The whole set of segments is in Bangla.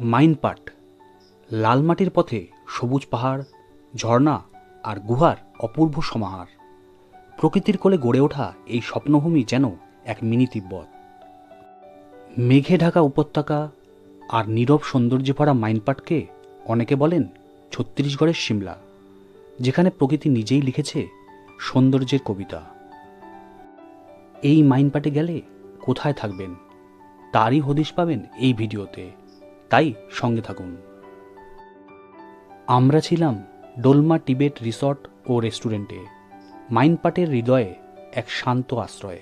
মাইনপাট লাল মাটির পথে সবুজ পাহাড়, ঝর্ণা আর গুহার অপূর্ব সমাহার। প্রকৃতির কোলে গড়ে ওঠা এই স্বপ্নভূমি যেন এক মিনি তিব্বত। মেঘে ঢাকা উপত্যকা আর নীরব সৌন্দর্যে ভরা মাইনপাটকে অনেকে বলেন ছত্তিশগড়ের সিমলা, যেখানে প্রকৃতি নিজেই লিখেছে সৌন্দর্যের কবিতা। এই মাইনপাটে গেলে কোথায় থাকবেন? তারই হদিশ পাবেন এই ভিডিওতে। তাই সঙ্গে থাকুন। আমরা ছিলাম ডোলমা টিবেট রিসর্ট ও রেস্টুরেন্টে। মাইনপাটের হৃদয়ে এক শান্ত আশ্রয়ে।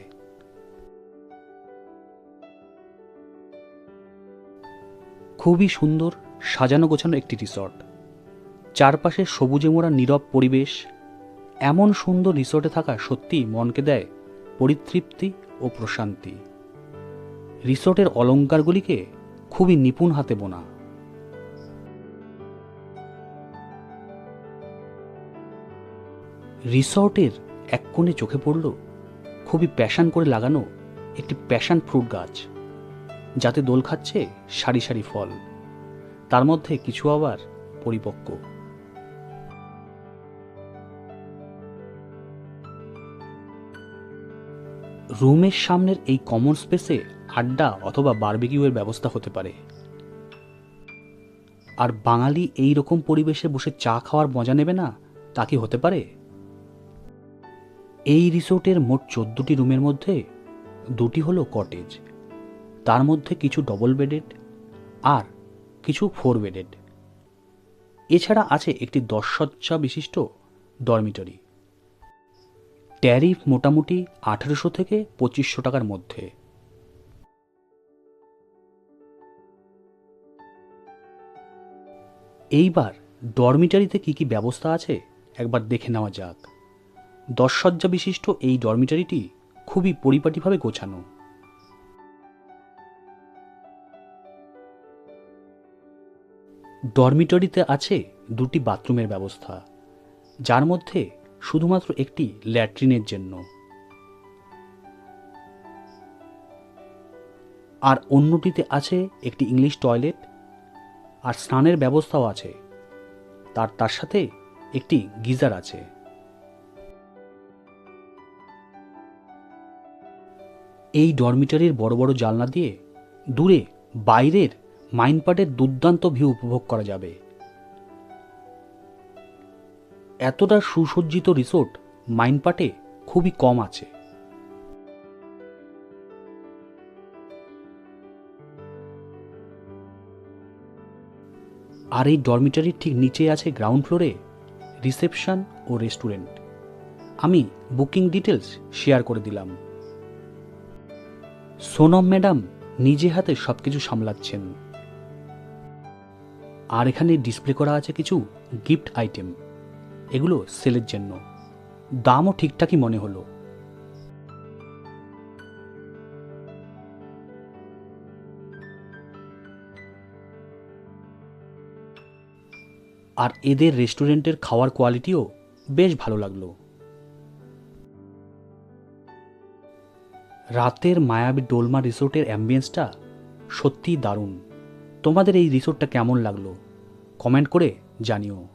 খুবই সুন্দর, সাজানো গোছানো একটি রিসর্ট। চারপাশে সবুজে মোড়া নীরব পরিবেশ, এমন সুন্দর রিসর্টে থাকা সত্যি মনকে দেয় পরিতৃপ্তি ও প্রশান্তি। রিসর্টের অলঙ্কারগুলিকে খুবই নিপুণ হাতে বোনা। রিসর্টের এক কোণে চোখে পড়ল খুবই প্যাশান করে লাগানো একটি প্যাশান ফ্রুট গাছ, যাতে দোল খাচ্ছে সারি সারি ফল। তার মধ্যে কিছু আবার পরিপক্ক। রুমের সামনের এই কমন স্পেসে আড্ডা অথবা বারবিকিউয়ের ব্যবস্থা হতে পারে। আর বাঙালি এই রকম পরিবেশে বসে চা খাওয়ার মজা নেবে না? তা কি হতে পারে? এই রিসোর্টের মোট চোদ্দটি রুমের মধ্যে দুটি হলো কটেজ। তার মধ্যে কিছু ডবল বেডেড আর কিছু ফোর বেডেড এছাড়া আছে একটি দশসজ্জা বিশিষ্ট ডরমিটরি ট্যারিফ মোটামুটি আঠেরোশো থেকে পঁচিশশো টাকার মধ্যে। এইবার ডরমিটারিতে কি কি ব্যবস্থা আছে? একবার দেখে নেওয়া যাক। দশসজ্জা বিশিষ্ট এই ডরমিটারিটি খুবই পরিপাটিভাবে গোছানো। ডরমিটরিতে আছে দুটি বাথরুমের ব্যবস্থা, যার মধ্যে শুধুমাত্র একটি ল্যাট্রিনের জন্য। আর অন্যটিতে আছে একটি ইংলিশ টয়লেট আর স্নানের ব্যবস্থাও আছে। তার তার সাথে একটি গিজার আছে। এই ডরমিটারির বড় বড় জানলা দিয়ে দূরে বাইরের মাইনপাটের দুর্দান্ত ভিউ উপভোগ করা যাবে। এতটা সুসজ্জিত রিসোর্ট মাইনপাটে খুবই কম আছে। আর এই ডরমিটারির ঠিক নিচে আছে গ্রাউন্ড ফ্লোরে রিসেপশন ও রেস্টুরেন্ট আমি বুকিং ডিটেলস শেয়ার করে দিলাম। সোনম ম্যাডাম নিজে হাতে সব কিছু সামলাচ্ছেন। আর এখানে ডিসপ্লে করা আছে কিছু গিফট আইটেম এগুলো সেলের জন্য। দামও ঠিকঠাকই মনে হলো। আর এদের রেস্টুরেন্টের খাওয়ার কোয়ালিটিও বেশ ভালো লাগল। রাতের মায়াবী ডোলমা রিসোর্টের অ্যাম্বিয়েন্সটা সত্যিই দারুণ। তোমাদের এই রিসোর্টটা কেমন লাগল? কমেন্ট করে জানিও।